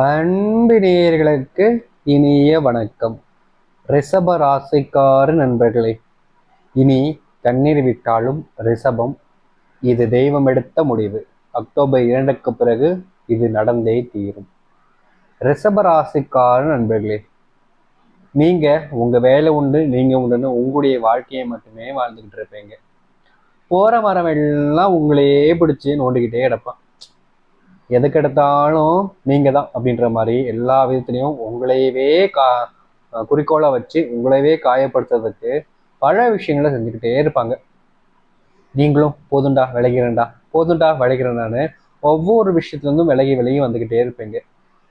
அன்பு நேயர்களுக்கு இனிய வணக்கம். ரிஷப ராசிக்கார நண்பர்களே இனி கண்ணீர் விட்டாலும் ரிஷபம். இது தெய்வம் எடுத்த முடிவு. அக்டோபர் இரண்டுக்கு பிறகு இது நடந்தே தீரும். ரிஷப ராசிக்கார நண்பர்களே நீங்க உங்க வேலை உண்டு நீங்க உண்டுன்னு உங்களுடைய வாழ்க்கையை மட்டுமே வாழ்ந்துகிட்டு இருப்பீங்க. போற வரவெல்லாம் உங்களையே பிடிச்சி நோண்டிக்கிட்டே கிடப்பான். எதுக்கு எடுத்தாலும் நீங்க தான் அப்படின்ற மாதிரி எல்லா விதத்துலையும் உங்களையவே கா குறிக்கோளை வச்சு உங்களையவே காயப்படுத்துறதுக்கு பல விஷயங்களை செஞ்சுக்கிட்டே இருப்பாங்க. நீங்களும் போதுண்டா விளைகிறேன்டா போதுண்டா விளைகிறேன்டான்னு ஒவ்வொரு விஷயத்துலேருந்தும் விலகி விலகி வந்துக்கிட்டே இருப்பீங்க.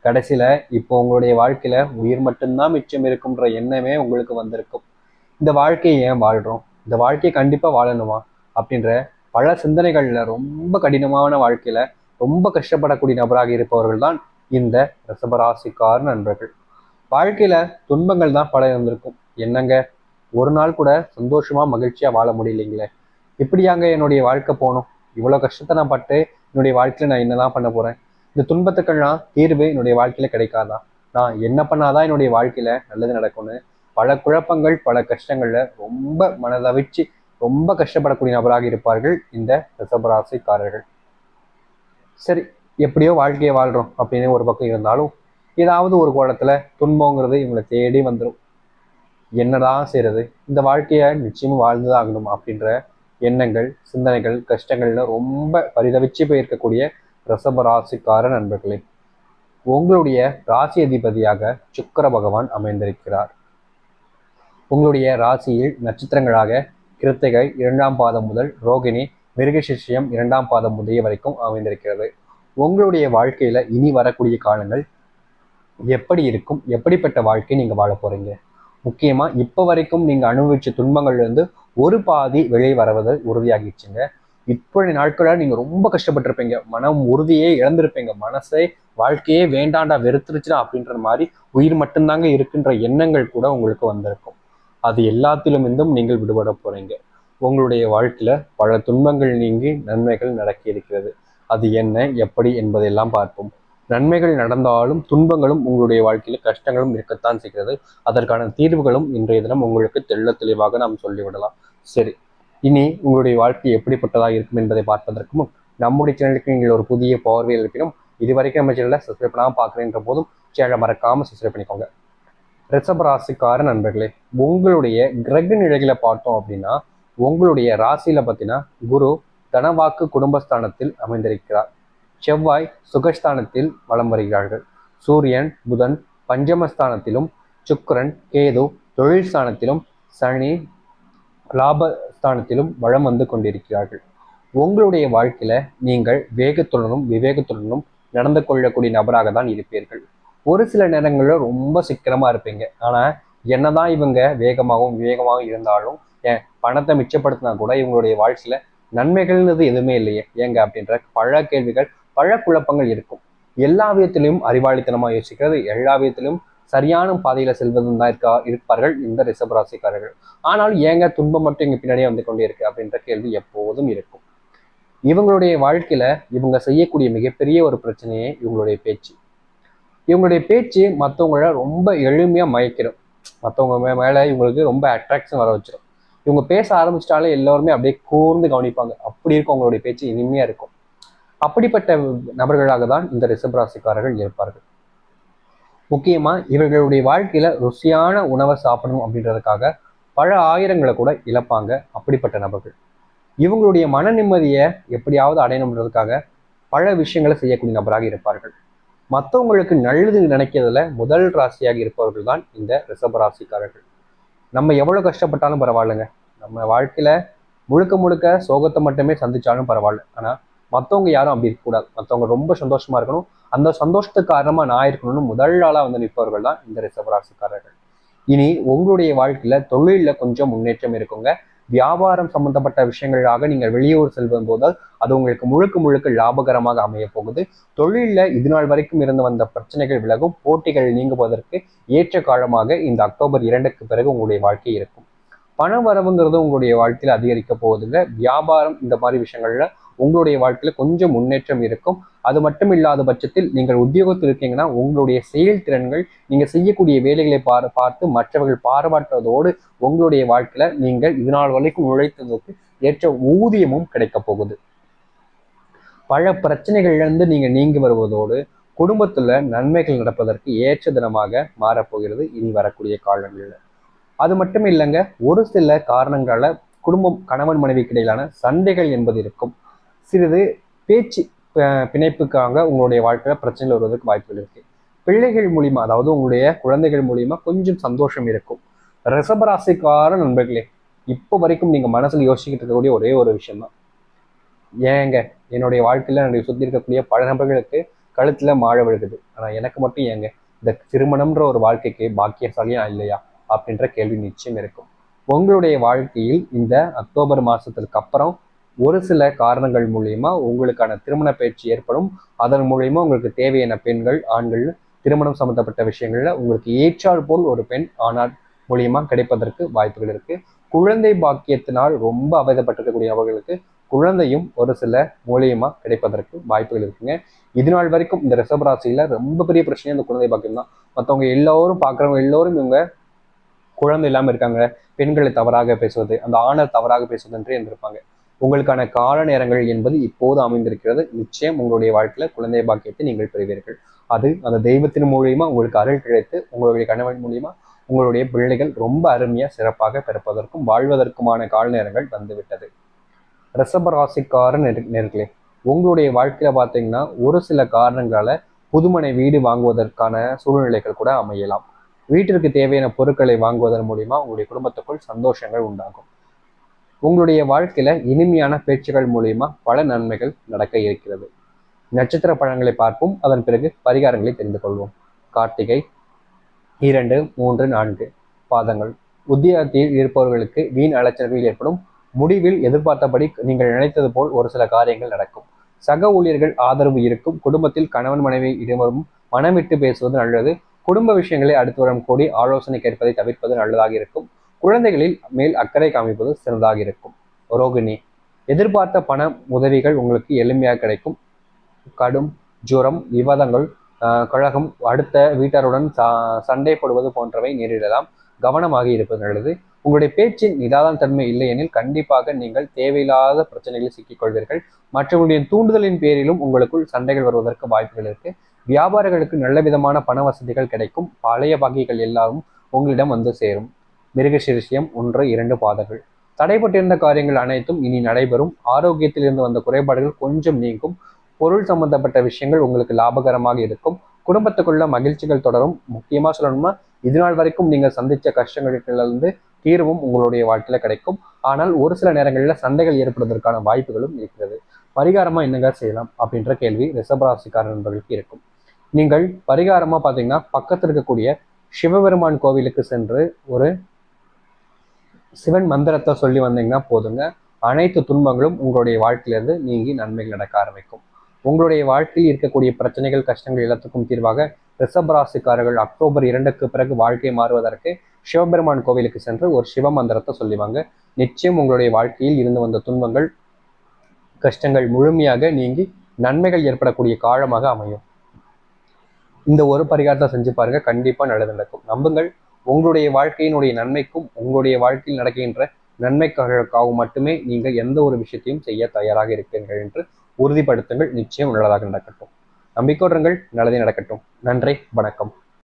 கடைசியில் இப்போ உங்களுடைய வாழ்க்கையில் உயிர் மட்டும்தான் மிச்சம் இருக்குன்ற எண்ணமே உங்களுக்கு வந்திருக்கும். இந்த வாழ்க்கையை ஏன் வாழ்கிறோம் இந்த வாழ்க்கையை கண்டிப்பாக வாழணுமா? அப்படின்ற பல சிந்தனைகளில் ரொம்ப கடினமான வாழ்க்கையில் ரொம்ப கஷ்டப்படக்கூடிய நபராக இருப்பவர்கள் தான் இந்த ரிசபராசிக்கார் நண்பர்கள். வாழ்க்கையில துன்பங்கள் தான் பல இருந்திருக்கும். என்னங்க? ஒரு நாள் கூட சந்தோஷமா மகிழ்ச்சியா வாழ முடியலைங்களே? இப்படியாங்க என்னுடைய வாழ்க்கை போகணும்? இவ்வளவு கஷ்டத்தை நான் பட்டு என்னுடைய வாழ்க்கையில நான் என்னதான் பண்ண போறேன்? இந்த துன்பத்துக்கெல்லாம் தீர்வு என்னுடைய வாழ்க்கையில கிடைக்காதா? நான் என்ன பண்ணாதான் என்னுடைய வாழ்க்கையில நல்லது நடக்கும்னு பல குழப்பங்கள் பல கஷ்டங்கள்ல ரொம்ப மனதவிச்சு ரொம்ப கஷ்டப்படக்கூடிய நபராக இருப்பார்கள் இந்த ரிஷபராசிக்காரர்கள். சரி எப்படியோ வாழ்க்கையை வாழ்கிறோம் அப்படின்னு ஒரு பக்கம் இருந்தாலும் ஏதாவது ஒரு கோலத்தில் துன்பங்கிறது இவங்களை தேடி வந்துடும் என்னதான் செய்யறது இந்த வாழ்க்கையை நிச்சயமும் வாழ்ந்துதாகணும் அப்படின்ற எண்ணங்கள் சிந்தனைகள் கஷ்டங்கள்னு ரொம்ப பரிதவிச்சு போயிருக்கக்கூடிய ரிஷப ராசிக்கார நண்பர்களே உங்களுடைய ராசி அதிபதியாக சுக்கர பகவான் அமைந்திருக்கிறார். உங்களுடைய ராசியில் நட்சத்திரங்களாக கிருத்திகை இரண்டாம் பாதம் முதல் ரோகிணி மிருகசிஷ்யம் இரண்டாம் பாதம் முதலிய வரைக்கும் அமைந்திருக்கிறது. உங்களுடைய வாழ்க்கையில இனி வரக்கூடிய காலங்கள் எப்படி இருக்கும்? எப்படிப்பட்ட வாழ்க்கை நீங்க வாழ போறீங்க? முக்கியமா இப்ப வரைக்கும் நீங்க அனுபவிச்ச துன்பங்கள்ல இருந்து ஒரு பாதி வெளியே வரவது உறுதியாகிடுச்சுங்க. இப்படி நாட்களால் நீங்க ரொம்ப கஷ்டப்பட்டிருப்பீங்க. மனம் உறுதியே இழந்திருப்பீங்க. மனசை வாழ்க்கையே வேண்டாண்டா வெறுத்துருச்சுடா அப்படின்ற மாதிரி உயிர் மட்டும்தாங்க இருக்குன்ற எண்ணங்கள் கூட உங்களுக்கு வந்திருக்கும். அது எல்லாத்திலும் இருந்தும் நீங்கள் விடுபட போறீங்க. உங்களுடைய வாழ்க்கையில பல துன்பங்கள் நீங்கி நன்மைகள் நடக்க இருக்கிறது. அது என்ன எப்படி என்பதையெல்லாம் பார்ப்போம். நன்மைகள் நடந்தாலும் துன்பங்களும் உங்களுடைய வாழ்க்கையில கஷ்டங்களும் இருக்கத்தான் செய்கிறது. அதற்கான தீர்வுகளும் இன்றைய தினம் உங்களுக்கு தெள்ள தெளிவாக நாம் சொல்லிவிடலாம். சரி இனி உங்களுடைய வாழ்க்கை எப்படிப்பட்டதாக இருக்கும் என்பதை பார்ப்பதற்கு முன் நம்முடைய சேனலுக்கு நீங்கள் ஒரு புதிய பார்வையில் இருப்பினும் இதுவரைக்கும் நம்ம சேனலில் சப்ஸ்கிரைப் பண்ணாமல் பார்க்குறேன்ற போதும் சேனலை மறக்காம சப்ஸ்கிரைப் பண்ணிக்கோங்க. ரிஷபராசிக்கார நண்பர்களே உங்களுடைய கிரக நிலைகளை பார்த்தோம் அப்படின்னா உங்களுடைய ராசியில பார்த்தீங்கன்னா குரு தனவாக்கு குடும்பஸ்தானத்தில் அமைந்திருக்கிறார். செவ்வாய் சுகஸ்தானத்தில் வலம் வருகிறார்கள். சூரியன் புதன் பஞ்சமஸ்தானத்திலும் சுக்கரன் கேது தொழில் ஸ்தானத்திலும் சனி லாபஸ்தானத்திலும் வளம் வந்து கொண்டிருக்கிறார்கள். உங்களுடைய வாழ்க்கையில நீங்கள் வேகத்துடனும் விவேகத்துடனும் நடந்து கொள்ளக்கூடிய நபராக தான் இருப்பீர்கள். ஒரு சில நேரங்களில் ரொம்ப சிக்கனமாக இருப்பீங்க. ஆனால் என்னதான் இவங்க வேகமாகவும் விவேகமாகவும் இருந்தாலும் பணத்தை மிச்சப்படுத்தினா கூட இவங்களுடைய வாழ்க்கையில நன்மைகள்ன்றது எதுவுமே இல்லையே. ஏங்க அப்படின்ற பல கேள்விகள் பல குழப்பங்கள் இருக்கும். எல்லா விதத்திலையும் அறிவாளித்தனமாக யோசிக்கிறது எல்லா விதத்திலும் சரியான பாதையில செல்வதும் தான் இருக்கா இருப்பார்கள் இந்த ரிஷபராசிக்காரர்கள் ஆனால் ஏங்க துன்பம் மட்டும் இங்க பின்னாடியே வந்து கொண்டே இருக்கு அப்படின்ற கேள்வி எப்போதும் இருக்கும். இவங்களுடைய வாழ்க்கையில இவங்க செய்யக்கூடிய மிகப்பெரிய ஒரு பிரச்சனையே இவங்களுடைய பேச்சு. இவங்களுடைய பேச்சு மற்றவங்கள ரொம்ப எளிமையா மயக்கிடும். மற்றவங்க மே மேல இவங்களுக்கு ரொம்ப அட்ராக்ஷன் வர வச்சிடும் இவங்க பேச ஆரம்பிச்சிட்டாலே எல்லோருமே அப்படியே கூர்ந்து கவனிப்பாங்க. அப்படி இருக்கும் அவங்களுடைய பேச்சு இனிமையாக இருக்கும். அப்படிப்பட்ட நபர்களாக தான் இந்த ரிஷபராசிக்காரர்கள் இருப்பார்கள். முக்கியமாக இவர்களுடைய வாழ்க்கையில் ருசியான உணவை சாப்பிடணும் அப்படின்றதுக்காக பல ஆயிரங்களை கூட இழப்பாங்க அப்படிப்பட்ட நபர்கள். இவங்களுடைய மன நிம்மதியை எப்படியாவது அடையணுன்றதுக்காக பல விஷயங்களை செய்யக்கூடிய நபராக இருப்பார்கள். மற்றவங்களுக்கு நல்லது நினைக்கிறதுல முதல் ராசியாக இருப்பவர்கள் தான் இந்த ரிஷபராசிக்காரர்கள் நம்ம எவ்வளோ கஷ்டப்பட்டாலும் பரவாயில்லைங்க. நம்ம வாழ்க்கையில் முழுக்க முழுக்க சோகத்தை மட்டுமே சந்திச்சாலும் பரவாயில்ல. ஆனால் மற்றவங்க யாரும் அப்படி இருக்கக்கூடாது. மற்றவங்க ரொம்ப சந்தோஷமா இருக்கணும். அந்த சந்தோஷத்துக்கு காரணமாக நான் இருக்கணும்னு முதல் ஆளாக வந்து நிற்பவர்கள் தான் இந்த ரிஷபராசிக்காரர்கள் இனி உங்களுடைய வாழ்க்கையில் தொழிலில் கொஞ்சம் முன்னேற்றம் இருக்குங்க. வியாபாரம் சம்பந்தப்பட்ட விஷயங்களாக நீங்கள் வெளியூர் செல்லும் போதால் அது உங்களுக்கு முழுக்க முழுக்க லாபகரமாக அமைய போகுது. தொழிலில் இது நாள் வரைக்கும் இருந்து வந்த பிரச்சனைகள் விலகும். போட்டிகள் நீங்குவதற்கு ஏற்ற காலமாக இந்த அக்டோபர் இரண்டுக்கு பிறகு உங்களுடைய வாழ்க்கை இருக்கும். பண வரவுங்கிறது உங்களுடைய வாழ்க்கையில் அதிகரிக்க போவதில்லை. வியாபாரம் இந்த மாதிரி விஷயங்கள்ல உங்களுடைய வாழ்க்கையில கொஞ்சம் முன்னேற்றம் இருக்கும். அது மட்டும் இல்லாத பட்சத்தில் நீங்கள் உத்தியோகத்தில் இருக்கீங்கன்னா உங்களுடைய செயல்திறன்கள் நீங்கள் செய்யக்கூடிய வேலைகளை பார் பார்த்து மற்றவர்கள் பாராட்டுவதோடு உங்களுடைய வாழ்க்கையில நீங்கள் இது நாள் வரைக்கும் உழைத்ததற்கு ஏற்ற ஊதியமும் கிடைக்கப் போகுது. பல பிரச்சனைகள்லேருந்து நீங்கள் நீங்கி வருவதோடு குடும்பத்தில் நன்மைகள் நடப்பதற்கு ஏற்ற தினமாக மாறப்போகிறது இனி வரக்கூடிய காலங்களில். அது மட்டும் இல்லைங்க ஒரு சில காரணங்களால் குடும்பம் கணவன் மனைவிக்கு இடையிலான சண்டைகள் என்பது இருக்கும். சிறிது பேச்சு பிணைப்புக்காக உங்களுடைய வாழ்க்கையில் பிரச்சனைகள் வருவதற்கு வாய்ப்புகள் இருக்குது பிள்ளைகள் மூலிமா அதாவது உங்களுடைய குழந்தைகள் மூலிமா கொஞ்சம் சந்தோஷம் இருக்கும். ரிஷபராசிக்கார நண்பர்களே இப்போ வரைக்கும் நீங்கள் மனசில் யோசிச்சுக்கிட்டு இருக்கக்கூடிய ஒரே ஒரு விஷயம் தான் ஏங்க என்னுடைய வாழ்க்கையில் என்னுடைய சுற்றி இருக்கக்கூடிய பல நபர்களுக்கு கழுத்தில் மாழ விழுகுது. ஆனால் எனக்கு மட்டும் ஏங்க இந்த திருமணம்ன்ற ஒரு வாழ்க்கைக்கு பாக்கியசாலியா இல்லையா? அப்படின்ற கேள்வி நிச்சயம் இருக்கும். உங்களுடைய வாழ்க்கையில் இந்த அக்டோபர் மாதத்துக்கு அப்புறம் ஒரு சில காரணங்கள் மூலியமா உங்களுக்கான திருமண பயிற்சி ஏற்படும். அதன் மூலியமா உங்களுக்கு தேவையான பெண்கள் ஆண்கள் திருமணம் சம்பந்தப்பட்ட விஷயங்கள்ல உங்களுக்கு ஏற்றால் போல் ஒரு பெண் ஆனால் மூலியமா கிடைப்பதற்கு வாய்ப்புகள் இருக்கு. குழந்தை பாக்கியத்தினால் ரொம்ப அவதப்பட்டிருக்கக்கூடிய அவர்களுக்கு குழந்தையும் ஒரு சில மூலியமா கிடைப்பதற்கு வாய்ப்புகள் இருக்குங்க. இது நாள் வரைக்கும் இந்த ரிஷபராசியில ரொம்ப பெரிய பிரச்சனை இந்த குழந்தை பாக்கியம் தான். மற்றவங்க எல்லோரும் பார்க்குறவங்க எல்லோரும் இவங்க குழந்தை இல்லாமல் இருக்காங்க. பெண்களை தவறாக பேசுவது அந்த ஆணை தவறாக பேசுவது என்று இருந்திருப்பாங்க. உங்களுக்கான கால நேரங்கள் என்பது இப்போது அமைந்திருக்கிறது. நிச்சயம் உங்களுடைய வாழ்க்கையில குழந்தை பாக்கியத்தை நீங்கள் பெறுவீர்கள். அது அந்த தெய்வத்தின் மூலியமா உங்களுக்கு அருள் கிடைத்து உங்களுடைய கணவன் மூலியமா உங்களுடைய பிள்ளைகள் ரொம்ப அருமையா சிறப்பாக பிறப்பதற்கும் வாழ்வதற்குமான கால நேரங்கள் வந்துவிட்டது. ரசபராசிக்கார நெரு நேர்களே உங்களுடைய வாழ்க்கையில பார்த்தீங்கன்னா ஒரு சில காரணங்களால புதுமனை வீடு வாங்குவதற்கான சூழ்நிலைகள் கூட அமையலாம். வீட்டிற்கு தேவையான பொருட்களை வாங்குவதன் மூலியமா உங்களுடைய குடும்பத்துக்குள் சந்தோஷங்கள் உண்டாகும். உங்களுடைய வாழ்க்கையில இனிமையான பேச்சுகள் மூலியமா பல நன்மைகள் நடக்க இருக்கிறது. நட்சத்திர பழங்களை பார்ப்போம். அதன் பிறகு பரிகாரங்களை தெரிந்து கொள்வோம். கார்த்திகை இரண்டு மூன்று நான்கு பாதங்கள். உத்தியோகத்தில் இருப்பவர்களுக்கு வீண் அலைச்சல்கள் ஏற்படும். முடிவில் எதிர்பார்த்தபடி நீங்கள் நினைத்தது போல் ஒரு சில காரியங்கள் நடக்கும். சக ஊழியர்கள் ஆதரவு இருக்கும். குடும்பத்தில் கணவன் மனைவி இருவரும் மனமிட்டு பேசுவது நல்லது. குடும்ப விஷயங்களை அடுத்து வரும் கூடி ஆலோசனை கேட்பதை தவிர்ப்பது நல்லதாக இருக்கும். குழந்தைகளில் மேல் அக்கறை காமிப்பது சிறந்தாக இருக்கும். ரோகிணி எதிர்பார்த்த பண உதவிகள் உங்களுக்கு எளிமையாக கிடைக்கும். கடும் ஜுரம் விவாதங்கள் கழகம் அடுத்த வீட்டாருடன் ச- சண்டை போடுவது போன்றவை நேரிடலாம். கவனமாக இருப்பது நல்லது. உங்களுடைய பேச்சின் நிதான தன்மை இல்லையெனில் கண்டிப்பாக நீங்கள் தேவையில்லாத பிரச்சனைகளில் சிக்கிக்கொள்வீர்கள். மற்றவர்களுடைய தூண்டுதலின் பேரிலும் உங்களுக்குள் சண்டைகள் வருவதற்கு வாய்ப்புகள் இருக்கு. வியாபாரிகளுக்கு நல்ல விதமான பண வசதிகள் கிடைக்கும். பழைய வகைகள் எல்லாரும் உங்களிடம் வந்து சேரும். மிருகசிரிசியம் ஒன்று இரண்டு பாதங்கள். தடைப்பட்டிருந்த காரியங்கள் அனைத்தும் இனி நடைபெறும். ஆரோக்கியத்தில் இருந்து வந்த குறைபாடுகள் கொஞ்சம் நீங்கும். பொருள் சம்பந்தப்பட்ட விஷயங்கள் உங்களுக்கு லாபகரமாக இருக்கும். குடும்பத்துக்குள்ள மகிழ்ச்சிகள் தொடரும். முக்கியமாக சொல்லணும்னா இது நாள் வரைக்கும் நீங்கள் சந்தித்த கஷ்டங்களிலிருந்து தீர்வும் உங்களுடைய வாழ்க்கையில கிடைக்கும். ஆனால் ஒரு சில நேரங்களில் சண்டைகள் ஏற்படுவதற்கான வாய்ப்புகளும் இருக்கிறது. பரிகாரமாக என்னங்க செய்யலாம் அப்படின்ற கேள்வி ரிஷபராசிக்கார நண்பர்களுக்கு இருக்கும். நீங்கள் பரிகாரமாக பார்த்தீங்கன்னா பக்கத்தில் இருக்கக்கூடிய சிவபெருமான் கோவிலுக்கு சென்று ஒரு சிவன் மந்திரத்தை சொல்லி வந்தீங்கன்னா போதுங்க. அனைத்து துன்பங்களும் உங்களுடைய வாழ்க்கையிலிருந்து நீங்கி நன்மைகள் நடக்க ஆரம்பிக்கும். உங்களுடைய வாழ்க்கையில் இருக்கக்கூடிய பிரச்சனைகள் கஷ்டங்கள் எல்லாத்துக்கும் தீர்வாக ரிஷபராசிக்காரர்கள் அக்டோபர் இரண்டுக்கு பிறகு வாழ்க்கை மாறுவதற்கு சிவபெருமான் கோவிலுக்கு சென்று ஒரு சிவ மந்திரத்தை சொல்லிவாங்க. நிச்சயம் உங்களுடைய வாழ்க்கையில் இருந்து வந்த துன்பங்கள் கஷ்டங்கள் முழுமையாக நீங்கி நன்மைகள் ஏற்படக்கூடிய காலமாக அமையும். இந்த ஒரு பரிகாரத்தை செஞ்சு பாருங்க. கண்டிப்பா நல்லது நடக்கும். நம்புங்கள். உங்களுடைய வாழ்க்கையினுடைய நன்மைக்கும் உங்களுடைய வாழ்க்கையில் நடக்கின்ற நன்மைக்காகவும் மட்டுமே நீங்கள் எந்த ஒரு விஷயத்தையும் செய்ய தயாராக இருக்கிறீர்கள் என்று உறுதிப்படுத்துங்கள். நிச்சயம் நல்லதாக நடக்கட்டும். நம்பிக்கொள்ளுங்கள் நல்லதே நடக்கட்டும். நன்றி. வணக்கம்.